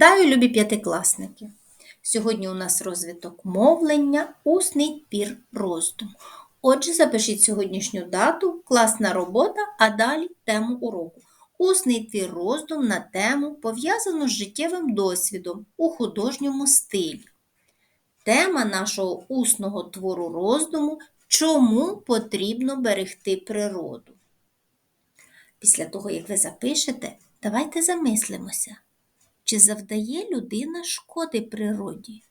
Вітаю, любі п'ятикласники! Сьогодні у нас розвиток мовлення, усний пір роздум. Отже, запишіть сьогоднішню дату, класна робота, а далі тему уроку. Усний твір роздум на тему пов'язану з життєвим досвідом у художньому стилі. Тема нашого усного твору роздуму чому потрібно берегти природу. Після того, як ви запишете, давайте замислимося. Чи завдає людина шкоди природі?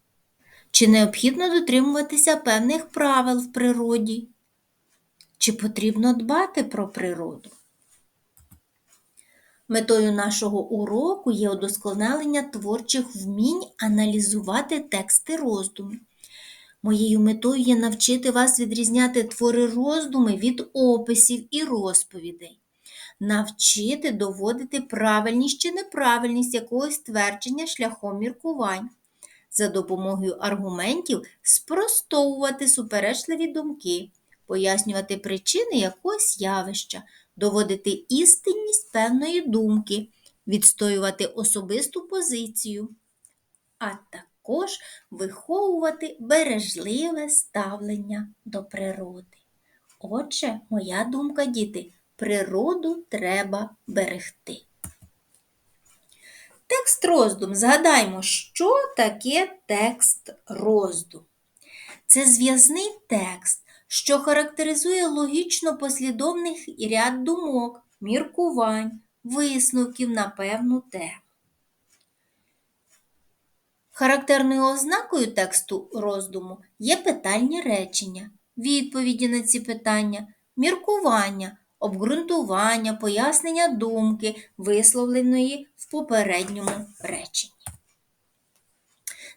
Чи необхідно дотримуватися певних правил в природі? Чи потрібно дбати про природу? Метою нашого уроку є удосконалення творчих вмінь аналізувати тексти роздуму. Моєю метою є навчити вас відрізняти твори роздуми від описів і розповідей навчити доводити правильність чи неправильність якогось твердження шляхом міркувань, за допомогою аргументів спростовувати суперечливі думки, пояснювати причини якогось явища, доводити істинність певної думки, відстоювати особисту позицію, а також виховувати бережливе ставлення до природи. Отже, моя думка, діти, природу треба берегти. Текст роздум. Згадаймо, що таке текст роздум. Це зв'язний текст, що характеризує логічно послідовний ряд думок, міркувань, висновків на певну тему. Характерною ознакою тексту роздуму є питальні речення, відповіді на ці питання, міркування, обґрунтування, пояснення думки, висловленої в попередньому реченні.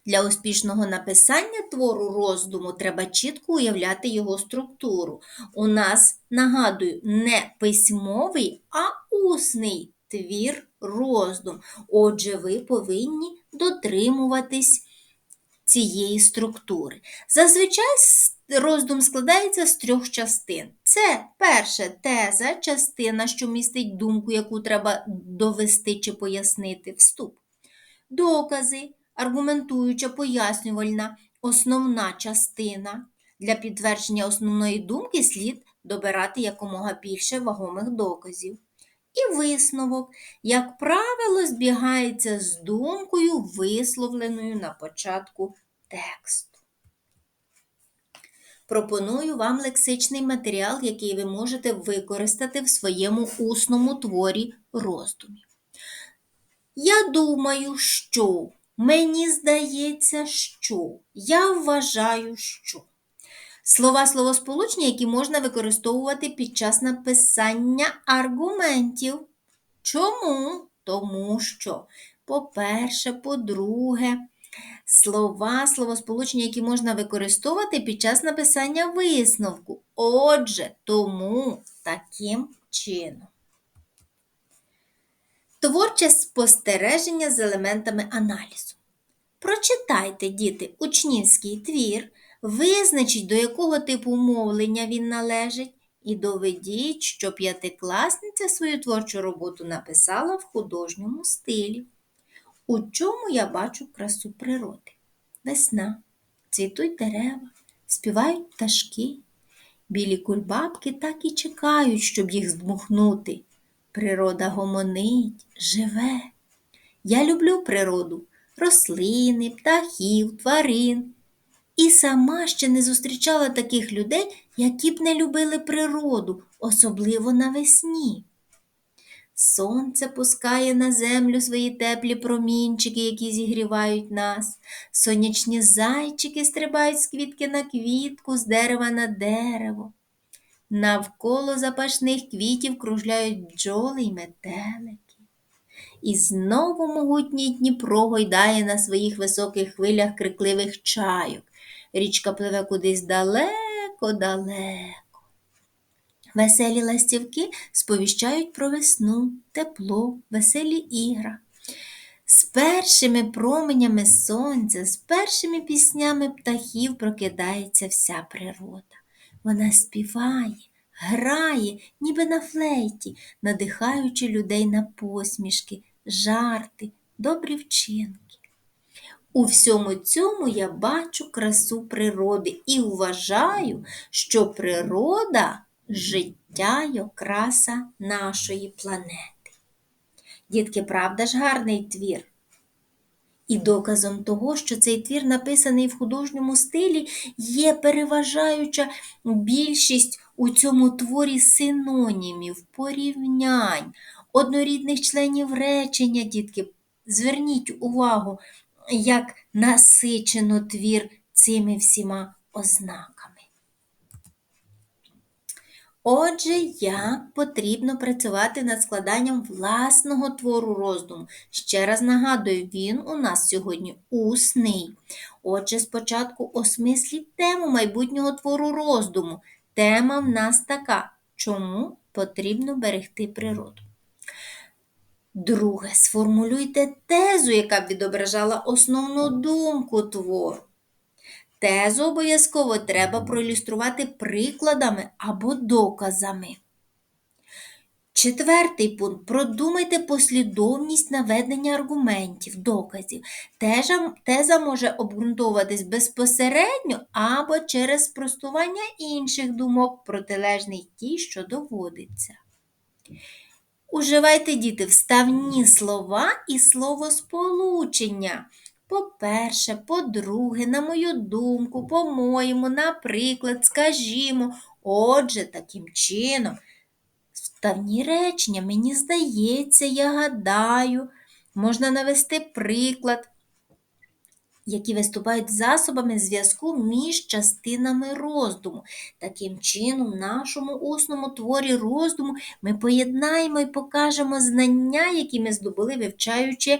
Для успішного написання твору роздуму треба чітко уявляти його структуру. У нас, нагадую, не письмовий, а усний твір роздум. Отже, ви повинні дотримуватись цієї структури. Зазвичай роздум складається з трьох частин. Це перша теза, частина, що містить думку, яку треба довести чи пояснити вступ. Докази, аргументуюча, пояснювальна, основна частина. Для підтвердження основної думки слід добирати якомога більше вагомих доказів. І висновок, як правило, збігається з думкою, висловленою на початку тексту. Пропоную вам лексичний матеріал, який ви можете використати в своєму усному творі роздумів. Я думаю, що, мені здається, що, я вважаю, що. Слова словосполучення, які можна використовувати під час написання аргументів. Чому? Тому що, по-перше, по-друге, слова, словосполучення, які можна використовувати під час написання висновку. Отже, тому таким чином. Творче спостереження з елементами аналізу. Прочитайте, діти, учнівський твір, визначіть, до якого типу мовлення він належить, і доведіть, що п'ятикласниця свою творчу роботу написала в художньому стилі. У чому я бачу красу природи? Весна, цвітуть дерева, співають пташки. Білі кульбабки так і чекають, щоб їх здмухнути. Природа гомонить, живе. Я люблю природу, рослини, птахів, тварин. І сама ще не зустрічала таких людей, які б не любили природу, особливо навесні. Сонце пускає на землю свої теплі промінчики, які зігрівають нас. Сонячні зайчики стрибають з квітки на квітку, з дерева на дерево. Навколо запашних квітів кружляють бджоли й метелики. І знову могутній Дніпро гойдає на своїх високих хвилях крикливих чайок. Річка пливе кудись далеко-далеко. Веселі ластівки сповіщають про весну, тепло, веселі ігра. З першими променями сонця, з першими піснями птахів прокидається вся природа. Вона співає, грає, ніби на флейті, надихаючи людей на посмішки, жарти, добрі вчинки. У всьому цьому я бачу красу природи і вважаю, що природа життя й окраса нашої планети. Дітки, правда ж гарний твір? І доказом того, що цей твір написаний в художньому стилі, є переважаюча більшість у цьому творі синонімів, порівнянь, однорідних членів речення, дітки. Зверніть увагу, як насичено твір цими всіма ознаками. Отже, як потрібно працювати над складанням власного твору роздуму. Ще раз нагадую, він у нас сьогодні усний. Отже, спочатку осмисліть тему майбутнього твору роздуму. Тема в нас така: чому потрібно берегти природу? Друге, сформулюйте тезу, яка б відображала основну думку твору. Тезу обов'язково треба проілюструвати прикладами або доказами. Четвертий пункт. Продумайте послідовність наведення аргументів, доказів. Теза, теза може обґрунтовуватись безпосередньо або через спростування інших думок, протилежних тій, що доводиться. Уживайте, діти, вставні слова і словосполучення. По-перше, по-друге, на мою думку, по-моєму, наприклад, скажімо, отже, таким чином. Вставні речення, мені здається, я гадаю, можна навести приклад, які виступають засобами зв'язку між частинами роздуму. Таким чином, в нашому усному творі роздуму ми поєднаємо і покажемо знання, які ми здобули, вивчаючи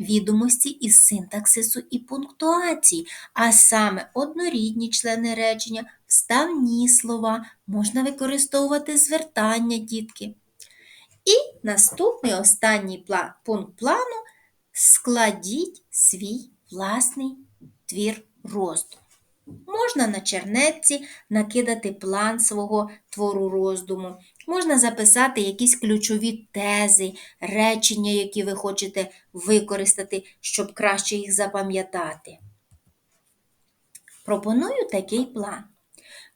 відомості із синтаксису і пунктуації, а саме однорідні члени речення, вставні слова, можна використовувати звертання дітки. І наступний останній пункт плану складіть свій власний твір роздуму. Можна на чернетці накидати план свого твору роздуму, можна записати якісь ключові тези, речення, які ви хочете використати, щоб краще їх запам'ятати. Пропоную такий план.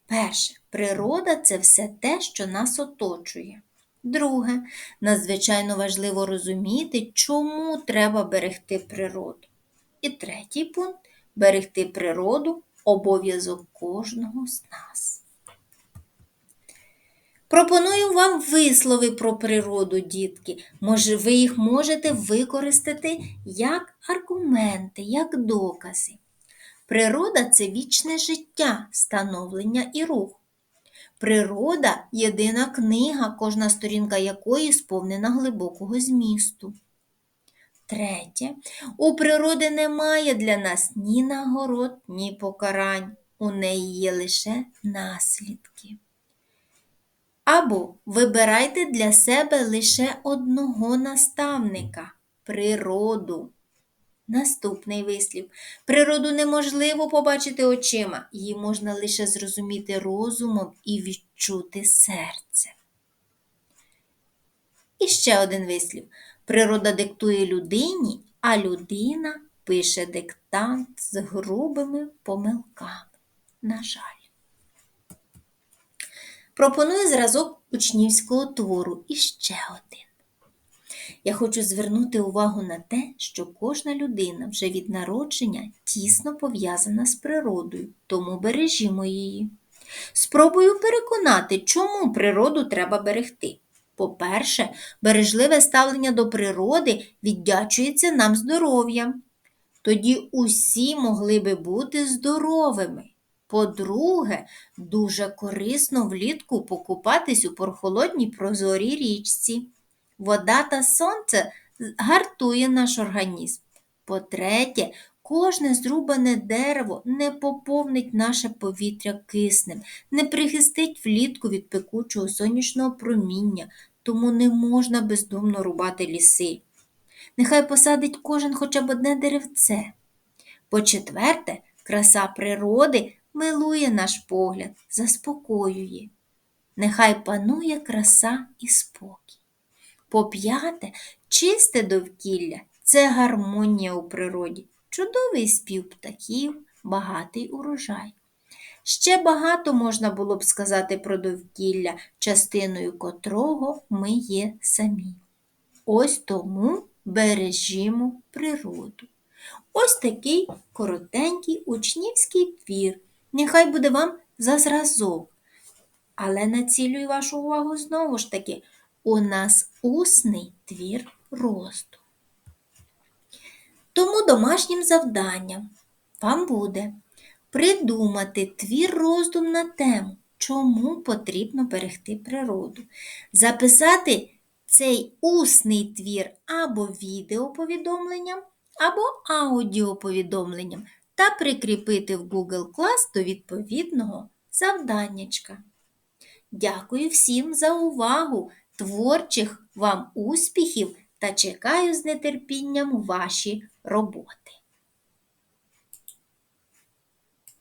Перше, природа це все те, що нас оточує. Друге, надзвичайно важливо розуміти, чому треба берегти природу. І третій пункт берегти природу обов'язок кожного з нас. Пропоную вам вислови про природу, дітки. Може, ви їх можете використати як аргументи, як докази. Природа це вічне життя, становлення і рух. Природа єдина книга, кожна сторінка якої сповнена глибокого змісту. Третє, у природи немає для нас ні нагород, ні покарань. У неї є лише наслідки. Або вибирайте для себе лише одного наставника природу. Наступний вислів. Природу неможливо побачити очима, її можна лише зрозуміти розумом і відчути серцем. І ще один вислів. Природа диктує людині, а людина пише диктант з грубими помилками. На жаль. Пропоную зразок учнівського твору і ще один. Я хочу звернути увагу на те, що кожна людина вже від народження тісно пов'язана з природою, тому бережімо її. Спробую переконати, чому природу треба берегти. По-перше, бережливе ставлення до природи віддячується нам здоров'ям. Тоді усі могли би бути здоровими. По-друге, дуже корисно влітку покупатись у прохолодній прозорій річці. Вода та сонце гартує наш організм. По-третє, кожне зрубане дерево не поповнить наше повітря киснем, не прихистить влітку від пекучого сонячного проміння, тому не можна бездумно рубати ліси. Нехай посадить кожен хоча б одне деревце. По-четверте, краса природи милує наш погляд, заспокоює. Нехай панує краса і спокій. По п'яте, чисте довкілля це гармонія у природі, чудовий спів птахів, багатий урожай. Ще багато можна було б сказати про довкілля, частиною котрого ми є самі. Ось тому бережімо природу. Ось такий коротенький учнівський твір. Нехай буде вам за зразок. Але націлюю вашу увагу знову ж таки, у нас усний твір росту. Тому домашнім завданням вам буде придумати твір роздум на тему, чому потрібно берегти природу, записати цей усний твір або відеоповідомленням, або аудіоповідомленням та прикріпити в Google Class до відповідного завданнячка. Дякую всім за увагу, творчих вам успіхів та чекаю з нетерпінням ваші роботи.